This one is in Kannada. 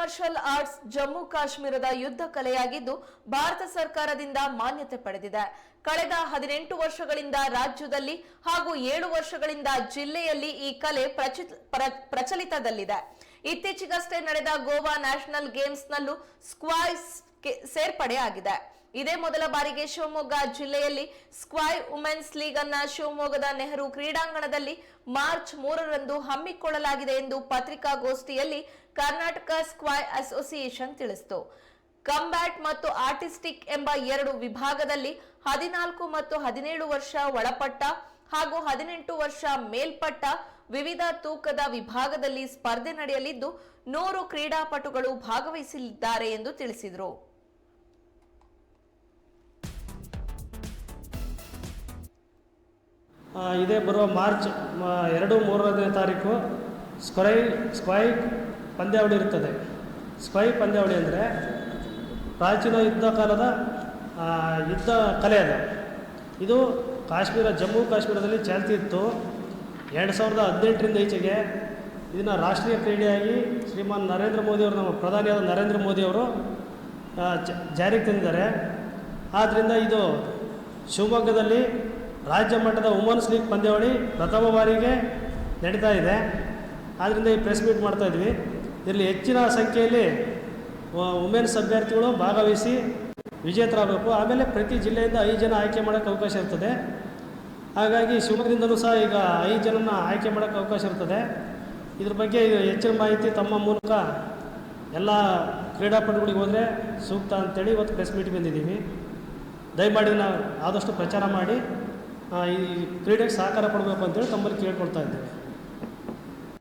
ಮಾರ್ಷಲ್ ಆರ್ಟ್ಸ್ ಜಮ್ಮು ಕಾಶ್ಮೀರದ ಯುದ್ಧ ಕಲೆಯಾಗಿದ್ದು ಭಾರತ ಸರ್ಕಾರದಿಂದ ಮಾನ್ಯತೆ ಪಡೆದಿದೆ. ಕಳೆದ ಹದಿನೆಂಟು ವರ್ಷಗಳಿಂದ ರಾಜ್ಯದಲ್ಲಿ ಹಾಗೂ ಏಳು ವರ್ಷಗಳಿಂದ ಜಿಲ್ಲೆಯಲ್ಲಿ ಈ ಕಲೆ ಪ್ರಚಿ- ಪ್ರ- ಪ್ರಚಲಿತದಲ್ಲಿದೆ. ಇತ್ತೀಚೆಗಷ್ಟೇ ನಡೆದ ಗೋವಾ ನ್ಯಾಷನಲ್ ಗೇಮ್ಸ್ನಲ್ಲೂ ಸ್ಕ್ವಾಯ್ಸ್ ಸೇರ್ಪಡೆ ಆಗಿದೆ ಇದೇ ಮೊದಲ ಬಾರಿಗೆ ಶಿವಮೊಗ್ಗ ಜಿಲ್ಲೆಯಲ್ಲಿ ಸ್ಕ್ವಾಯ್ ವುಮೆನ್ಸ್ ಲೀಗ್ ಅನ್ನ ಶಿವಮೊಗ್ಗದ ನೆಹರು ಕ್ರೀಡಾಂಗಣದಲ್ಲಿ ಮಾರ್ಚ್ ಮೂರರಂದು ಹಮ್ಮಿಕೊಳ್ಳಲಾಗಿದೆ ಎಂದು ಪತ್ರಿಕಾಗೋಷ್ಠಿಯಲ್ಲಿ ಕರ್ನಾಟಕ ಸ್ಕ್ವಾಯ್ ಅಸೋಸಿಯೇಷನ್ ತಿಳಿಸಿತು. ಕಂಬ್ಯಾಟ್ ಮತ್ತು ಆರ್ಟಿಸ್ಟಿಕ್ ಎಂಬ ಎರಡು ವಿಭಾಗದಲ್ಲಿ ಹದಿನಾಲ್ಕು ಮತ್ತು ಹದಿನೇಳು ವರ್ಷ ಒಳಪಟ್ಟ ಹಾಗೂ ಹದಿನೆಂಟು ವರ್ಷ ಮೇಲ್ಪಟ್ಟ ವಿವಿಧ ತೂಕದ ವಿಭಾಗದಲ್ಲಿ ಸ್ಪರ್ಧೆ ನಡೆಯಲಿದ್ದು, ನೂರು ಕ್ರೀಡಾಪಟುಗಳು ಭಾಗವಹಿಸಲಿದ್ದಾರೆ ಎಂದು ತಿಳಿಸಿದರು. ಇದೇ ಬರುವ ಮಾರ್ಚ್ ಎರಡು ಮೂರನೇ ತಾರೀಕು ಸ್ಕ್ವೈ ಸ್ಕ್ವೈ ಪಂದ್ಯಾವಳಿ ಇರುತ್ತದೆ ಸ್ಕ್ವೈ ಪಂದ್ಯಾವಳಿ ಅಂದರೆ ಪ್ರಾಚೀನ ಯುದ್ಧ ಕಾಲದ ಯುದ್ಧ ಕಲೆ ಅದು. ಇದು ಕಾಶ್ಮೀರ, ಜಮ್ಮು ಕಾಶ್ಮೀರದಲ್ಲಿ ಚಾಲ್ತಿ ಇತ್ತು. ಎರಡು ಸಾವಿರದ ಹದಿನೆಂಟರಿಂದ ಈಚೆಗೆ ಇದನ್ನು ರಾಷ್ಟ್ರೀಯ ಕ್ರೀಡೆಯಾಗಿ ಶ್ರೀಮಾನ್ ನರೇಂದ್ರ ಮೋದಿಯವರು ನಮ್ಮ ಪ್ರಧಾನಿಯಾದ ನರೇಂದ್ರ ಮೋದಿಯವರು ಜಾರಿಗೆ ತಂದಿದ್ದಾರೆ. ಆದ್ದರಿಂದ ಇದು ಶಿವಮೊಗ್ಗದಲ್ಲಿ ರಾಜ್ಯ ಮಟ್ಟದ ವುಮನ್ಸ್ ಲೀಗ್ ಪಂದ್ಯಾವಳಿ ಪ್ರಥಮ ಬಾರಿಗೆ ನಡೀತಾ ಇದೆ. ಆದ್ದರಿಂದ ಈ ಪ್ರೆಸ್ ಮೀಟ್ ಮಾಡ್ತಾ ಇದ್ವಿ. ಇಲ್ಲಿ ಹೆಚ್ಚಿನ ಸಂಖ್ಯೆಯಲ್ಲಿ ವುಮೆನ್ಸ್ ಅಭ್ಯರ್ಥಿಗಳು ಭಾಗವಹಿಸಿ ವಿಜೇತರಾಗಬೇಕು. ಆಮೇಲೆ ಪ್ರತಿ ಜಿಲ್ಲೆಯಿಂದ ಐದು ಜನ ಆಯ್ಕೆ ಮಾಡೋಕೆ ಅವಕಾಶ ಇರ್ತದೆ. ಹಾಗಾಗಿ ಶಿವಮೊಗ್ಗದಿಂದಲೂ ಸಹ ಈಗ ಐದು ಜನನ ಆಯ್ಕೆ ಮಾಡೋಕೆ ಅವಕಾಶ ಇರ್ತದೆ. ಇದ್ರ ಬಗ್ಗೆ ಹೆಚ್ಚಿನ ಮಾಹಿತಿ ತಮ್ಮ ಮೂಲಕ ಎಲ್ಲ ಕ್ರೀಡಾಪಟುಗಳಿಗೆ ಹೋದರೆ ಸೂಕ್ತ ಅಂತೇಳಿ ಇವತ್ತು ಪ್ರೆಸ್ ಮೀಟ್ ಬಂದಿದ್ದೀವಿ. ದಯಮಾಡಿ ನಾವು ಆದಷ್ಟು ಪ್ರಚಾರ ಮಾಡಿ. ಈ ಕ್ರೀಡೆಗೆ ಸಹಕಾರ ಕೊಡಬೇಕು ಅಂತೇಳಿ ತಮ್ಮಲ್ಲಿ ಕೇಳ್ಕೊಳ್ತಾ ಇದ್ದೇವೆ.